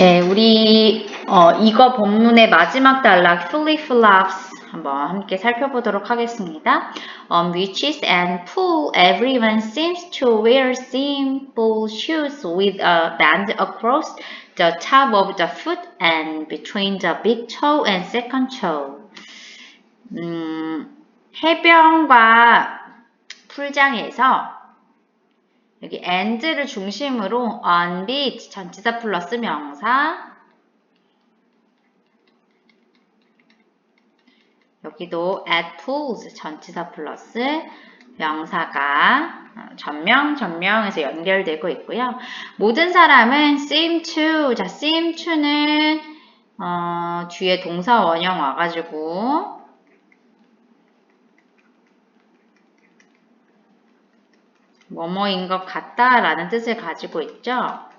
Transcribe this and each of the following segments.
네, 우리 어, 이거 본문의 마지막 단락 fully flaps 한번 함께 살펴보도록 하겠습니다. On beaches and pool, everyone seems to wear simple shoes with a band across the top of the foot and between the big toe and second toe. 음, 해변과 풀장에서 여기 and를 중심으로 on beach 전치사 플러스 명사 여기도 at pools 전치사 플러스 명사가 어, 전명 전명에서 연결되고 있고요. 모든 사람은 seem to 자 seem to는 어, 뒤에 동사 원형 와가지고 뭐뭐인 것 같다 라는 뜻을 가지고 있죠.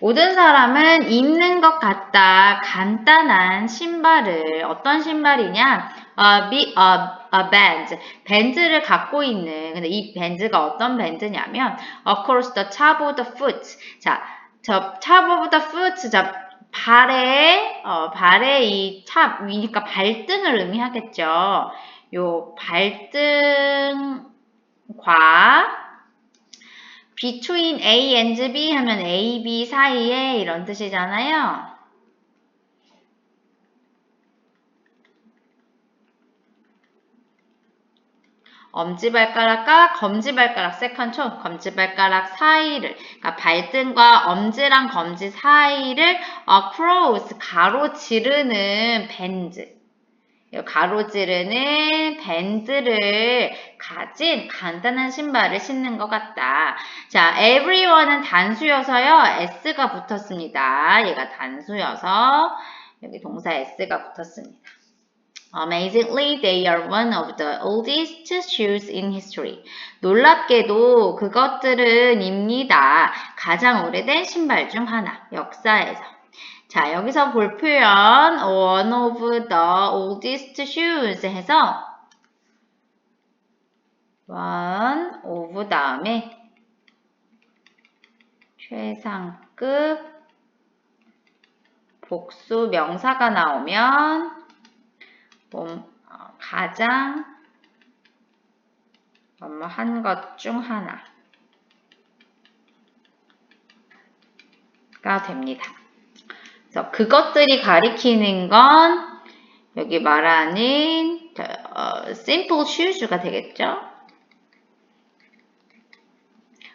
모든 사람은 입는 것 같다. 간단한 신발을 어떤 신발이냐? 어, 비, 어, a band, 밴드를 갖고 있는. 근데 이 밴드가 어떤 밴드냐면 across the top of the foot. 자, 저 top of the foot. 자, 발에 어, 발에 이탑 위니까 발등을 의미하겠죠. 요 발등과 between A and B 하면 A, B 사이에 이런 뜻이잖아요. 엄지발가락과 검지발가락 세컨초 검지발가락 사이를 그러니까 발등과 엄지랑 검지 사이를 across 가로지르는 밴드 가로지르는 밴드를 가진 간단한 신발을 신는 것 같다. 자, everyone은 단수여서요. s가 붙었습니다. 얘가 단수여서 여기 동사 s가 붙었습니다. Amazingly, they are one of the oldest shoes in history. 놀랍게도 그것들은 입니다. 가장 오래된 신발 중 하나. 역사에서. 자, 여기서 볼 표현 one of the oldest shoes 해서 one of 다음에 최상급 복수 명사가 나오면 뭐, 가장 한것 중 하나가 됩니다. 그래서 그것들이 가리키는 건 여기 말하는 어, simple shoes가 되겠죠.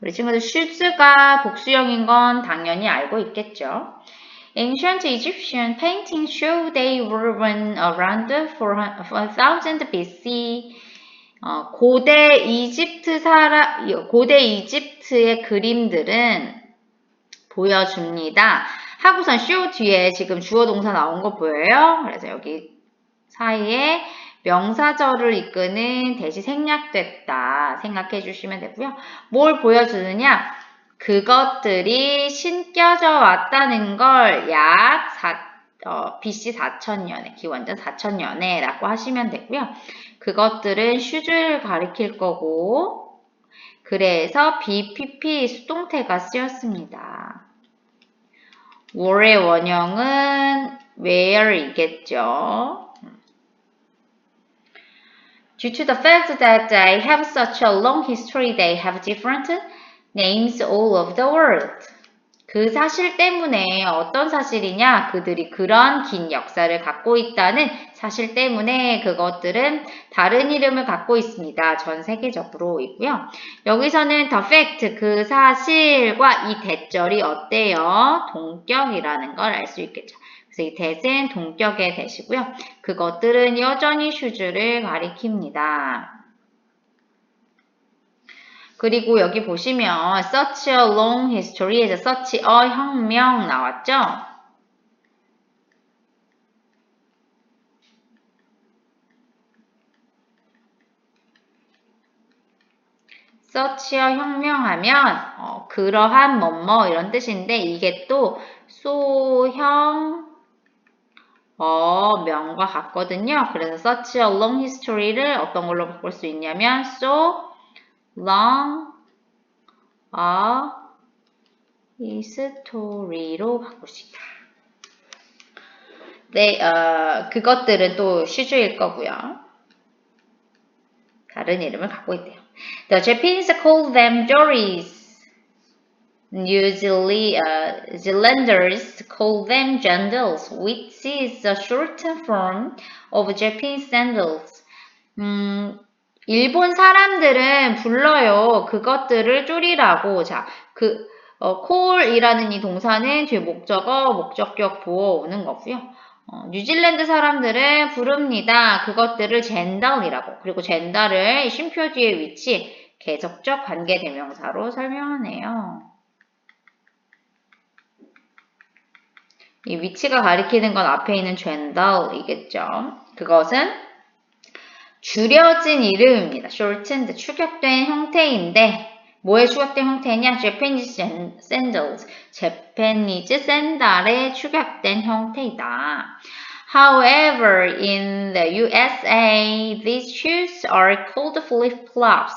우리 친구들 shoes가 복수형인 건 당연히 알고 있겠죠. Ancient Egyptian paintings show they were worn around 4000 BC. 어, 고대 이집트 사라, 고대 이집트의 그림들은 보여줍니다. 하고선 show 뒤에 지금 주어 동사 나온 거 보여요? 그래서 여기 사이에 명사절을 이끄는 대시 생략됐다 생각해 주시면 되고요. 뭘 보여주느냐? 그것들이 신겨져 왔다는 걸약 어, BC 4천년에, 기원전 4천년에 라고 하시면 되고요. 그것들은 슈즈를 가리킬 거고, 그래서 BPP 수동태가 쓰였습니다. 월의 원형은 where이겠죠. Due to the fact that they have such a long history, they have different names all of the world. 그 사실 때문에 어떤 사실이냐? 그들이 그런 긴 역사를 갖고 있다는 사실 때문에 그것들은 다른 이름을 갖고 있습니다. 전 세계적으로 있고요. 여기서는 the fact, 그 사실과 이 대절이 어때요? 동격이라는 걸 알 수 있겠죠. 그래서 이 대은 동격의 대시고요. 그것들은 여전히 슈즈를 가리킵니다. 그리고 여기 보시면 such a long history에서 such a 혁명 나왔죠? a 혁명하면 어, 그러한 뭐뭐 이런 뜻인데 이게 또 소형 어, 명과 같거든요. 그래서 such a long history를 어떤 걸로 바꿀 수 있냐면 so long a history로 바꿀 수 있다. 네, 어, 그것들은 또 시주일 거고요. 다른 이름을 갖고 있대요. The Japanese call them dories. New Zealand, uh, Zealanders call them jandals, which is a short form of Japanese sandals. 음, 일본 사람들은 불러요. 그것들을 쪼리라고. 자, 그, 어, call이라는 이 동사는 뒤에 목적어, 목적격 부어오는 거고요. 어, 뉴질랜드 사람들은 부릅니다. 그것들을 젠달이라고. 그리고 젠달을 쉼표 뒤에 위치, 계속적 관계대명사로 설명하네요. 이 위치가 가리키는 건 앞에 있는 젠달이겠죠. 그것은 줄여진 이름입니다. shortened, 축약된 형태인데 뭐의 축약된 형태냐? Japanese sandals, Japanese 샌들의 축약된 형태이다. However, in the USA, these shoes are called flip-flops.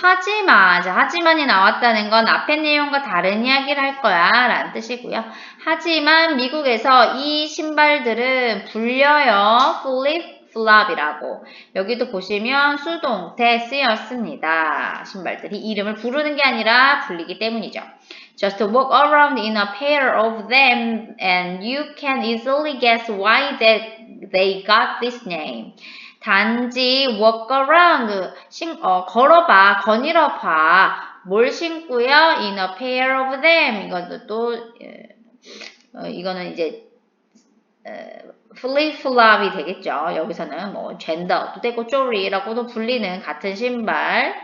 하지만, 자, 하지만이 나왔다는 건 앞의 내용과 다른 이야기를 할 거야 라는 뜻이고요. 하지만 미국에서 이 신발들은 불려요. flip flop이라고. 여기도 보시면 수동태 쓰였습니다. 신발들이 이름을 부르는 게 아니라 불리기 때문이죠. Just walk around in a pair of them and you can easily guess why that they got this name. 단지 walk around, 신, 어, 걸어봐, 거닐어봐. 뭘 신고요? In a pair of them. 이것도 또, 어, 이거는 이제, 어, 플리플랍이 되겠죠. 여기서는 뭐 젠더도 되고 쪼리라고도 불리는 같은 신발.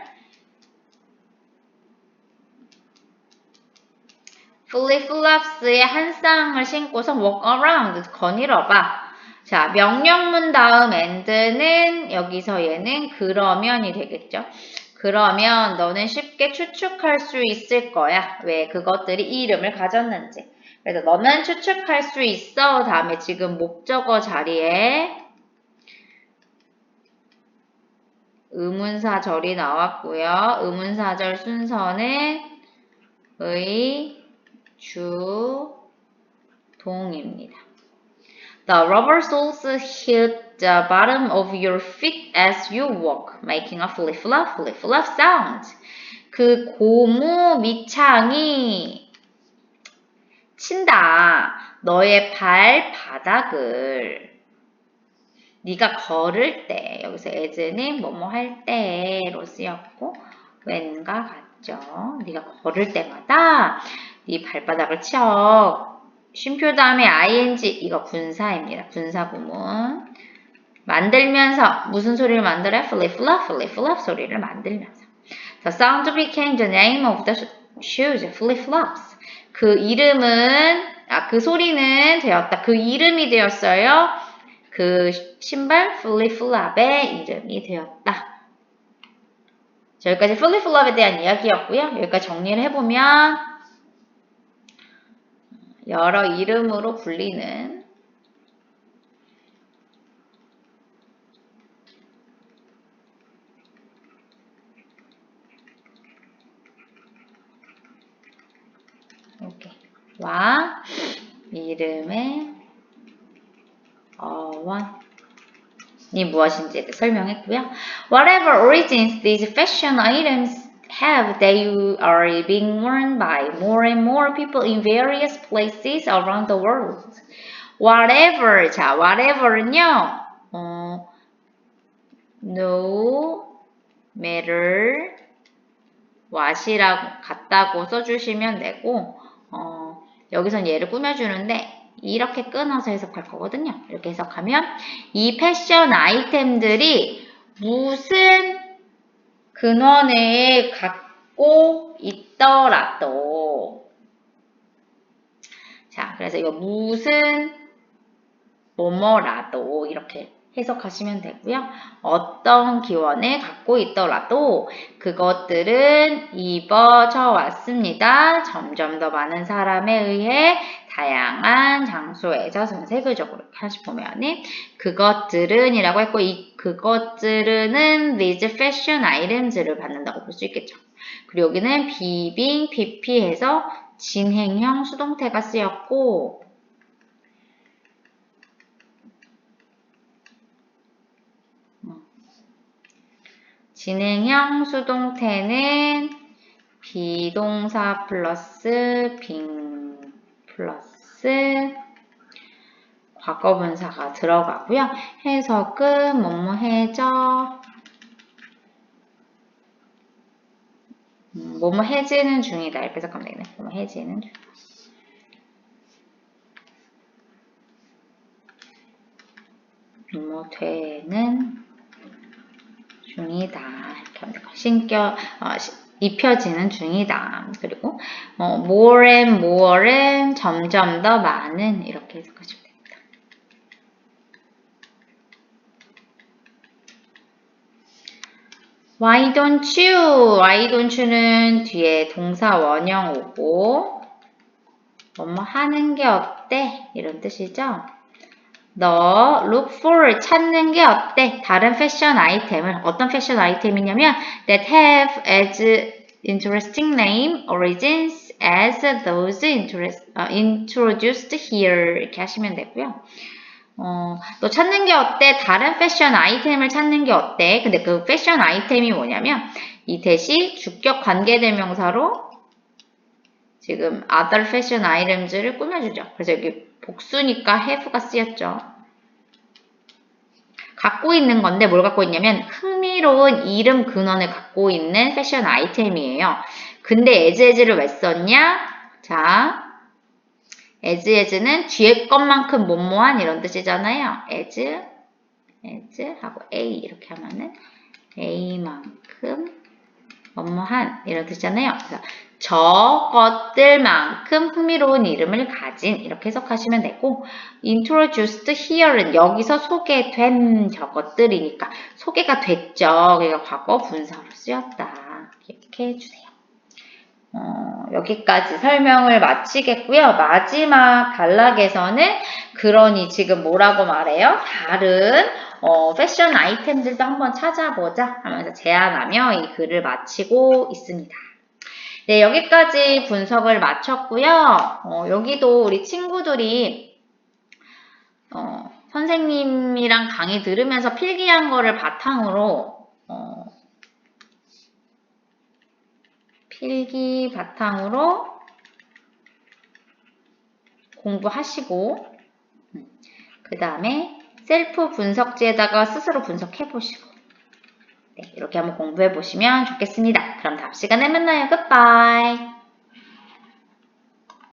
플리플랍스의 한 쌍을 신고서 walk around 거닐어봐. 자, 명령문 다음 end는 여기서 얘는 그러면이 되겠죠. 그러면 너는 쉽게 추측할 수 있을 거야. 왜 그것들이 이름을 가졌는지. 그래서 너는 추측할 수 있어. 다음에 지금 목적어 자리에 의문사절이 나왔고요. 의문사절 순서는 의, 주, 동입니다. The rubber soles hit the bottom of your feet as you walk, making a flip-flop, flip-flop sound. 그 고무 밑창이 친다. 너의 발바닥을 네가 걸을 때 여기서 as는 뭐뭐 할 때로 쓰였고 when과 같죠. 네가 걸을 때마다 네 발바닥을 쳐 쉼표 다음에 ing 이거 분사입니다. 분사 구문 만들면서 무슨 소리를 만들어요? flip flop flip flop 소리를 만들면서 The sound became the name of the shoes flip flops 그 이름은 아, 그 소리는 되었다. 그 이름이 되었어요. 그 신발 플리플랍의 이름이 되었다. 자, 여기까지 플리플랍에 대한 이야기였고요. 여기까지 정리를 해보면 여러 이름으로 불리는 이렇게 와 이름의 어원이 무엇인지 설명했고요. Whatever origins these fashion items have, they are being worn by more and more people in various places around the world. Whatever, 자, whatever는요, 어, no matter what이라고 같다고 써주시면 되고, 어, 여기선 얘를 꾸며주는데, 이렇게 끊어서 해석할 거거든요. 이렇게 해석하면, 이 패션 아이템들이 무슨 근원에 갖고 있더라도 자 그래서 이거 무슨 뭐뭐라도 이렇게 해석하시면 되고요. 어떤 기원을 갖고 있더라도 그것들은 입어져 왔습니다. 점점 더 많은 사람에 의해 다양한 장소에서 세부적으로 다시 보면은 그것들은 이라고 했고 이 그것들은 these fashion items를 받는다고 볼 수 있겠죠. 그리고 여기는 비빙, PP 해서 진행형 수동태가 쓰였고 진행형 수동태는 비동사 플러스 빙 플러스 과거분사가 들어가고요. 해석은 뭐뭐 해져 음, 뭐뭐 해지는 중이다 이렇게 해석하면 되겠네. 뭐뭐 해지는 중. 뭐뭐 되는 중이다 신겨 어, 시- 입혀지는 중이다 그리고 어, more and more은 점점 더 많은 이렇게 해석하시면 됩니다. Why don't you? Why don't you는 뒤에 동사 원형 오고 뭐뭐 하는 게 어때? 이런 뜻이죠. 너 look for 찾는 게 어때? 다른 패션 아이템을 어떤 패션 아이템이냐면 that have as interesting name origins as those 어, introduced here 이렇게 하시면 되고요. 어, 너 찾는 게 어때? 다른 패션 아이템을 찾는 게 어때? 근데 그 패션 아이템이 뭐냐면 이 대시 주격 관계대명사로 지금 other fashion items를 꾸며주죠. 그래서 여기 복수니까 have가 쓰였죠. 갖고 있는 건데 뭘 갖고 있냐면 흥미로운 이름 근원을 갖고 있는 패션 아이템이에요. 근데 as as를 왜 썼냐? 자, as as는 뒤에 것만큼 뭐뭐한 이런 뜻이잖아요. as, as 하고 a 이렇게 하면은 a만큼 뭐뭐한 이런 뜻이잖아요. 저것들만큼 흥미로운 이름을 가진 이렇게 해석하시면 되고 introduced here는 여기서 소개된 저것들이니까 소개가 됐죠. 그러니까 과거 분사로 쓰였다. 이렇게 해주세요. 어, 여기까지 설명을 마치겠고요. 마지막 단락에서는 그러니 지금 뭐라고 말해요? 다른 어, 패션 아이템들도 한번 찾아보자 하면서 제안하며 이 글을 마치고 있습니다. 네, 여기까지 분석을 마쳤고요. 어, 여기도 우리 친구들이 어, 선생님이랑 강의 들으면서 필기한 거를 바탕으로 어, 필기 바탕으로 공부하시고 그 다음에 셀프 분석지에다가 스스로 분석해 보시고 네, 이렇게 한번 공부해 보시면 좋겠습니다. 그럼 다음 시간에 만나요. 굿바이.